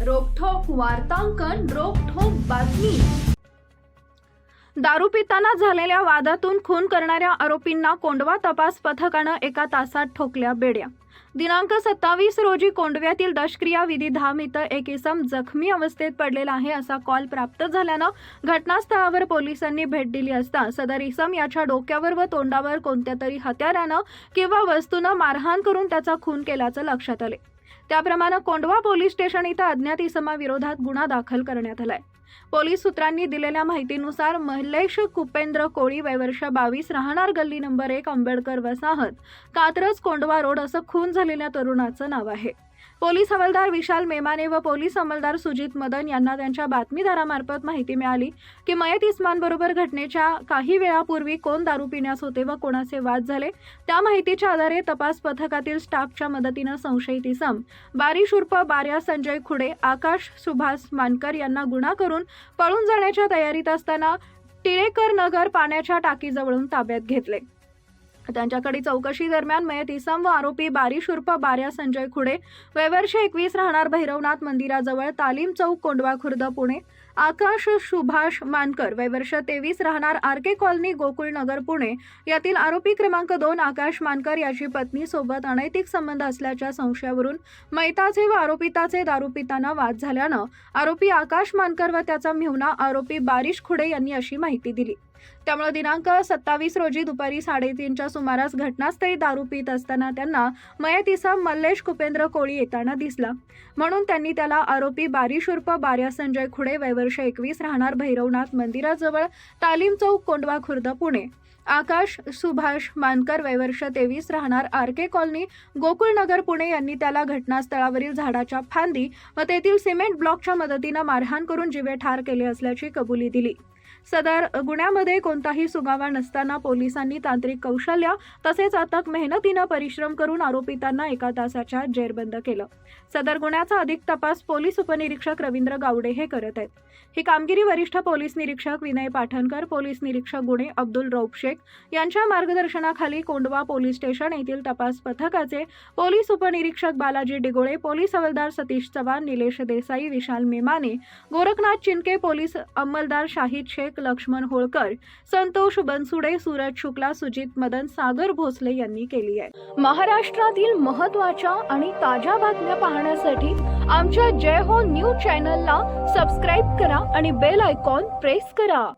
वार्तांकन रोखोक बातमी. दारू पिताना झालेल्या वादातून खून करणाऱ्या आरोपींना कोंडवा तपास पथकानं एका तासात ठोकल्या बेड्या. दिनांक सत्तावीस रोजी कोंडव्यातील दशक्रिया विधी धाम इथं एक इसम जखमी अवस्थेत पडलेला आहे असा कॉल प्राप्त झाल्यानं घटनास्थळावर पोलिसांनी भेट दिली असता सदर इसम याच्या डोक्यावर व तोंडावर कोणत्या तरी हत्यारानं किंवा वस्तूनं मारहाण करून त्याचा खून केल्याचं लक्षात आले. त्याप्रमाणे कोंडवा पोलीस स्टेशन इथं अज्ञात इसमाविरोधात गुन्हा दाखल करण्यात आलाय. पोलीस सूत्रांनी दिलेल्या माहितीनुसार मल्लेश कुपेंद्र कोळी वयवर्ष बावीस राहणार गल्ली नंबर एक आंबेडकर वसाहत कात्रज कोंडवा रोड असं खून झालेल्या तरुणाचं नाव आहे. पोलीस हवालदार विशाल मेमाने व पोलीस अंमलदार सुजित मदन यांना त्यांच्या बातमीदारामार्फत माहिती मिळाली की मयत इस्मानबरोबर घटनेच्या काही वेळापूर्वी कोण दारू पिण्यास होते व कोणाचे वाद झाले त्या माहितीच्या आधारे तपास पथकातील स्टाफच्या मदतीनं संशयित इसम बारिश उर्फ बार्या संजय खुडे आकाश सुभाष मानकर यांना गुन्हा करून पळून जाण्याच्या तयारीत असताना टिळेकर नगर पाण्याच्या टाकीजवळून ताब्यात घेतले. त्यांच्याकडे चौकशी दरम्यान मयत इसम व आरोपी बारिश उर्फ बार्या संजय खुडे वयवर्ष एकवीस राहणार भैरवनाथ मंदिराजवळ तालीम चौक कोंडवा खुर्द पुणे. आकाश सुभाष मानकर वयवर्ष तेवीस राहणार R K colony Gokul Nagar Pune. यातील आरोपी क्रमांक दोन आकाश मानकर याची पत्नी सोबत अनैतिक संबंध असल्याच्या संशयावरून मैताचे व आरोपिताचे दारू पिताना वाद झाल्यानं आरोपी आकाश मानकर व त्याचा मिहुना आरोपी बारिश खुडे यांनी अशी माहिती दिली. त्यामुळे दिनांक सत्तावीस रोजी दुपारी साडेतीनच्या सुमारास घटनास्थळी दारू पित असताना त्यांना मयत मल्लेश कुपेंद्र कोळी येताना दिसला. म्हणून त्यांनी त्याला आरोपी बारिश उर्फ बार्या संजय खुडे वर्ष एकवीस राहणार भैरवनाथ मंदिराजवळ तालीम चौक कोंडवा खुर्द पुणे. आकाश सुभाष मानकर वयवर्ष तेवीस राहणार R K colony Gokulnagar Pune यांनी त्याला घटनास्थळावरील झाडाच्या फांदी व तेथील सिमेंट ब्लॉकच्या मदतीनं मारहाण करून जीवे ठार केले असल्याची कबुली दिली. सदर गुन्ह्यामध्ये कोणताही सुगावा नसताना पोलिसांनी तांत्रिक कौशल्य तसेच अथक मेहनतीनं परिश्रम करून आरोपितांना एका तासाच्या जेरबंद केलं. सदर गुन्ह्याचा अधिक तपास पोलीस उपनिरीक्षक रवींद्र गावडे हे करत आहेत. ही कामगिरी वरिष्ठ पोलीस निरीक्षक विनय पाठणकर पोलीस निरीक्षक गुणे अब्दुल रौफ शेख यांच्या मार्गदर्शनाखाली कोंडवा पोलीस स्टेशन येथील तपास पथकाचे पोलीस उपनिरीक्षक बालाजी डिगोळे पोलीस हवालदार सतीश चव्हाण निलेश देसाई विशाल मेमाने गोरखनाथ चिनके पोलीस अंमलदार शाहिद शेख लक्ष्मण होळकर संतोष बनसुडे सूरज शुक्ला सुजित मदन सागर भोसले यांनी केली आहे. महाराष्ट्रातील महत्त्वाच्या आणि ताज्या बातम्या पाहण्यासाठी आमच्या जय हो न्यूज चॅनलला सबस्क्राईब करा आणि बेल आयकॉन प्रेस करा.